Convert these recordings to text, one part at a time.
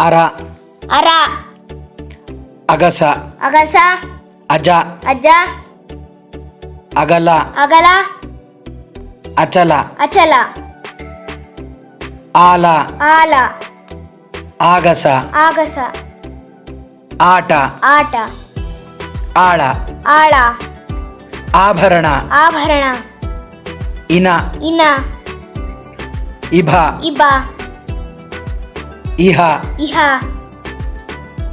ಅರ. ಅರ. ಅಗಸ. ಅಗಸ. ಅಜ. ಅಜ್ಜ ಅಗಲ. ಅಗಲ. ಅಚಲ. ಅಚಲ. ಆಲ. ಆಲ. ಆಗಸ. ಆಗಸ. ಆಟ. ಆಟ. ಆಳ. ಆಳ. ಆಭರಣ. ಆಭರಣ. ಇನ. ಇನ. ಇಭ. ಇಬ ಇಹ. ಇಹ.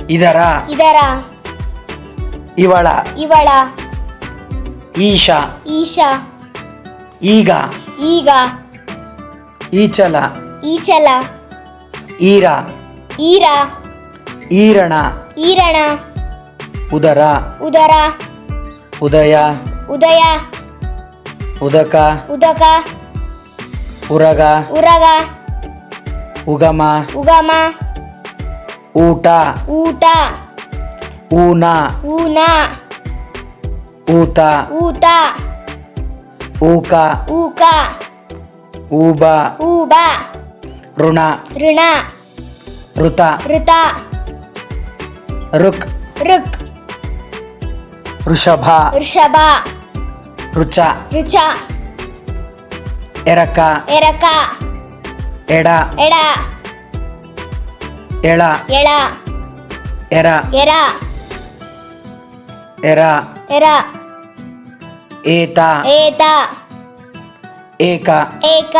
ಇದರ. ಇದರ. ಇವಳ. ಇವಳ. ಈಶ. ಈಶ. ಈಗ. ಈಗ. ಈಚಲ. ಈಚಲ. ಈರ. ಈರ. ಈರಣ. ಈರಣ. ಉದರ. ಉದರ. ಉದಯ. ಉದಯ. ಉದಕ. ಉದಕ. ಉರಗ. ಉರಗ. ಉಗಮ ಉಗಮ ಊಟ ಊಟ ಊನ ಊನ ಊತ ಊತ ಊಕ ಊಕ ಊಬ ಊಬ ಋಣ ಋಣ ಋತ ಋತ ಋಕ್ ಋಕ್ ಋಷಭ ವೃಷಭ ರುಚ ರುಚ ಎರಕ ಎರಕ ಎಡ. ಎಡ. ಎಳ. ಎಳ. ಎರ. ಎರ. ಎರ. ಎರ. ಏತ. ಏತ. ಏಕ. ಏಕ.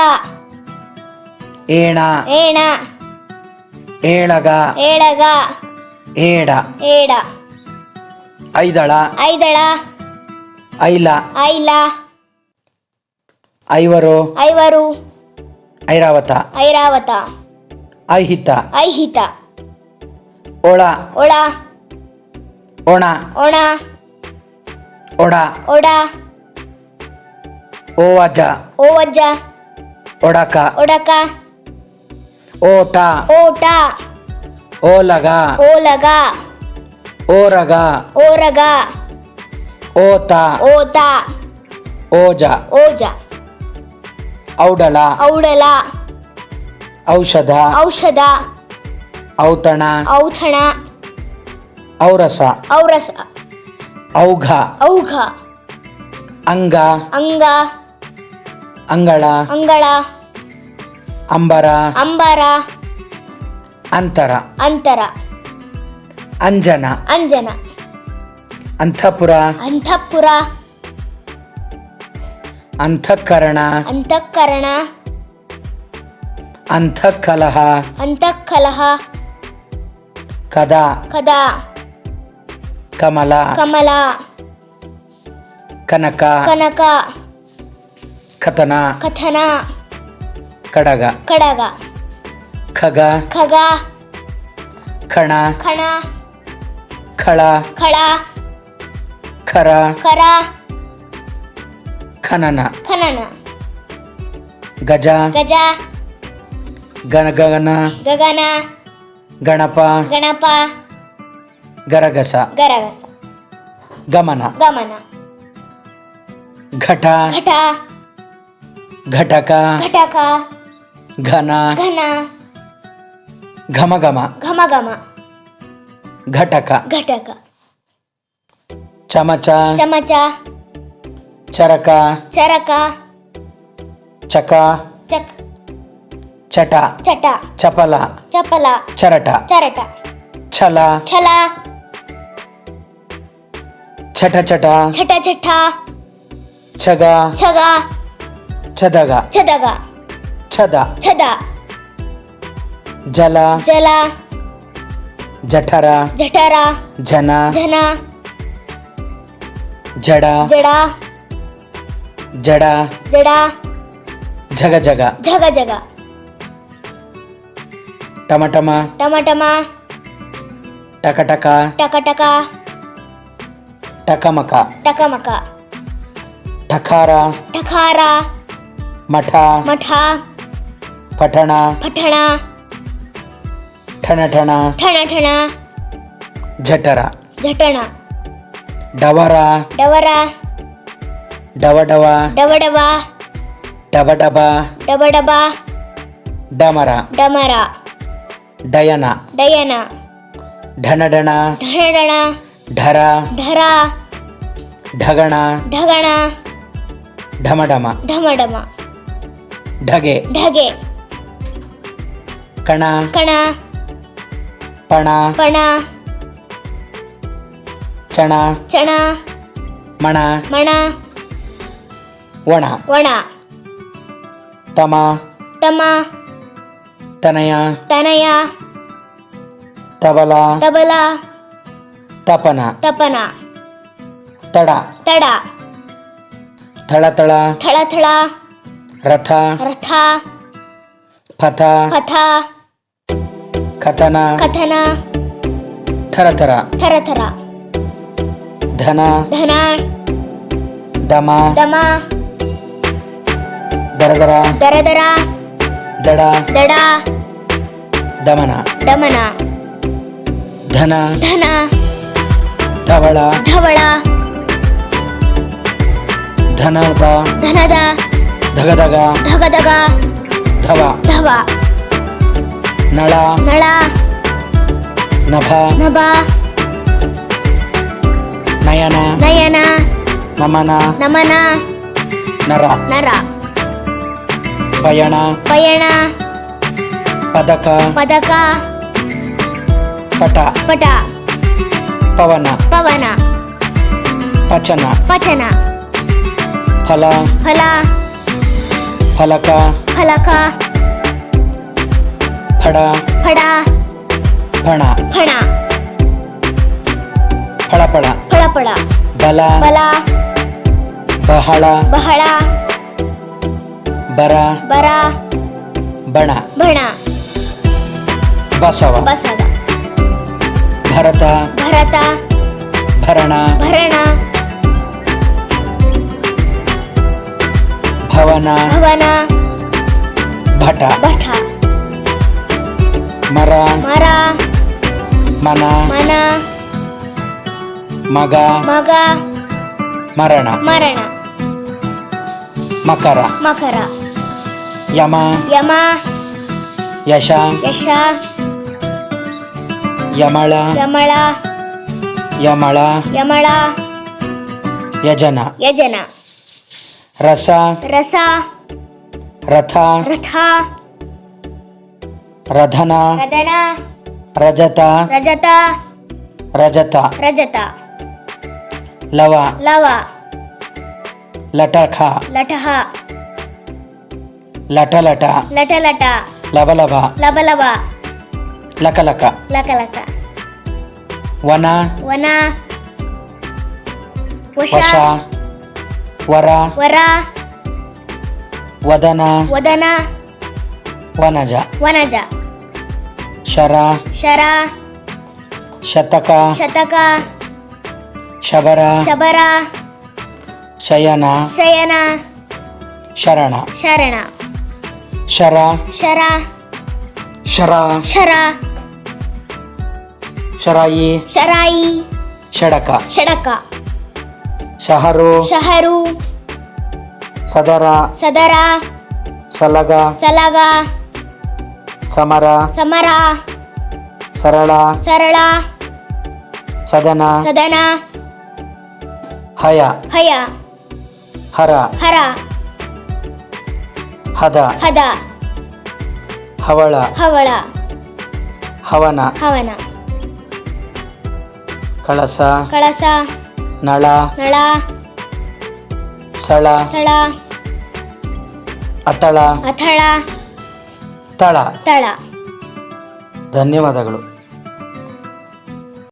ಏಣ. ಏಣ. ಏಳಗ. ಏಳಗ. ಏಡ. ಏಡ. ಐದಳ. ಐದಳ. ಐಲ. ಐಲ. ಐವರು. ಐವರು. ಐರಾವತ ಐರಾವತ ಐಹಿತ ಐಹಿತ ಒಳ ಒಳ ಒಣ ಒಣ ಒಡ ಒಡ ಓವಜ ಓವಜ್ಜ ಒಡಕ ಒಡಕ ಓಟ ಓಟ ಓಲಗ ಓಲಗ ಓರಗ ಓರಗ ಓತ ಓತ ಓಜ ಓಜ ಔಡಲ. ಔಡಲ. ಔಷಧ. ಔಷಧ. ಔತಣ. ಔತಣ. ಔರಸ. ಔರಸ. ಔಘ. ಔಘ. ಅಂಗ. ಅಂಗ. ಅಂಗಳ. ಅಂಗಳ. ಅಂಬರ. ಅಂಬರ. ಅಂತರ. ಅಂತರ. ಅಂಜನ. ಅಂಜನ. ಅಂತಃಪುರ ಅಂತಃಪುರ ಅಂತಃಕರಣ. ಅಂತಃಕರಣ. ಅಂತಃಕಲಹ. ಅಂತಃಕಲಹ. ಕದ. ಕದ. ಕಮಲ. ಕಮಲ. ಕನಕ. ಕನಕ. ಕಥನ. ಕಥನ. ಕಡಗ. ಕಡಗ. ಖಗ. ಖಗ. ಖಣ ಖಣ ಖಳ ಖಳ ಖರ ಖರ ಖನನ ಖನನ ಗಜ ಗಜ ಗನಗನ ಗಗನ ಗಣಪ ಗಣಪ ಗರಗಸ ಗರಗಸ ಗಮನ ಗಮನ ಘಟ ಘಟ ಘಟಕ ಘಟಕ ಘನ ಘನ ಘಮ ಘಮ ಘಮ ಘಮ ಘಟಕ ಘಟಕ ಚಮಚ ಚಮಚ ಚರಕ ಚರಕ ಚಕ ಚಕ್ ಚಟ ಚಟ ಚಪಲ ಚಪಲ ಚರಟ ಚರಟ ಛಲ ಛಲ ಚಟ ಚಟ ಛಟ ಛಟ ಛಗ ಛಗ ಛದಗ ಛದಗ ಛದ ಛದ ಜಲ ಜಲ ಜಠರ ಜಠರ ಜನ ಜನ ಜಡ ಜಡ जड़ा। जड़ा। जगह जगह जगह जगह टमाटमा। टमाटमा। टका टका टका टकटका। टकमका। टकमका। ठखारा। ठखारा। मठा। मठा। पठणा पठणा ठणठणा। ठणठणा। जठरा जठणा डवरा। डवरा। ಜಠರ ಡವ. ಡವ ಡವ. ಡಬ ಡಬ. ಡಬ ಡಬ. ಡಮರ. ಡಮರ. ಡಯನ. ಡಯನ. ಢನಢಣ ಢಣಡಣ ಢರ. ಢರ. ಢಗಣ. ಢಗಣ. ಢಮಢಮ ಢಮಢಮ ಢಗೆ. ಢಗೆ ಕಣ. ಕಣ. ಪಣ. ಪಣ. ಚಣ. ಚಣ. ಮಣ. ಮಣ. ಒಣ ಒಣ ತಮ ತಮ ತನಯ ತನಯ ತಬಲ ತಬಲ ತಪನ ತಪನ ತಡ ತಡ ಥಳಥಳ ಥಳಥಳ ರಥ ರಥ ಪಥ ಪಥ ಕಥನ ಕಥನ ಥರಥರ ಥರಥರ ಧನ ಧನ ದಮ ದಮ దరదర దరదర దడ దడ దమన దమన ధన ధన ధవళ ధవళ ధనద ధనద ధగధగ ధగధగ ధవ ధవ నళ నళ నభ నభ నయన నయన నమన నమన నర నర. ಪಯಣ. ಪಯಣ. ಪದಕ. ಪದಕ. ಪಟ. ಪಟ. ಪವನ. ಪವನ. ಪಚನ. ಪಚನ. ಫಲ. ಫಲ. ಫಲಕ. ಫಲಕ. ಫಡ. ಫಡ. ಫಣ. ಫಣ. ಫಳಫಳ. ಫಳಫಳ. ಬಲ. ಬಲ. ಬಹಳ. ಬಹಳ. ಬರ. ಬರ. ಬಣ. ಬಣ. ಬಸವ. ಬಸವ. ಭರತ. ಭರತ. ಭರಣ. ಭರಣ. ಭವನ. ಭವನ. ಭಟ. ಭಟ. ಮರ. ಮರ. ಮನ. ಮನ. ಮಗ. ಮಗ. ಮರಣ. ಮರಣ. ಮಕರ. ಮಕರ. यम यम यश यश यमळ यमळ यमळ यमळ यजन यजन रस रस रथ रथ रधन रधन रजत रजत रजत रजत लव लव लटख लटः ರಜತ ಲವ ಲವ ಲಟಖ ಲಟಹ ಲಟಲಟ ಲಟಲಟ ಲಬಲಬ ಲಬಲಬ ಲಕಲಕ ಲಕಲಕ ವನ ವನ ವಶ ವಶ ವರ ವರ ವದನ ವದನ ವನಜ ವನಜ ಶರ ಶರ ಶತಕ ಶತಕ ಶಬರ ಶಬರ ಶಯನ ಶಯನ ಶರಣ ಶರಣ ಶರ. ಶರ. ಶರ. ಶರ. ಶರಾಯಿ. ಶರಾಯಿ. ಷಡಕ. ಷಡಕ. ಶಹರು. ಶಹರು. ಸದರ. ಸದರ. ಸಲಗ. ಸಲಗ. ಸಮರ. ಸಮರ. ಸರಳ. ಸರಳ. ಸದನ. ಸದನ. ಹಯ. ಹಯ. ಹರ. ಹರ. ಹದ. ಹದ. ಹವಳ. ಹವಳ. ಹವನ. ಹವನ. ಕಳಸ. ಕಳಸ. ನಳ. ನಳ. ಸಳ. ಸಳ. ಅತಳ ಅಥಳ. ತಳ. ತಳ. ಧನ್ಯವಾದಗಳು.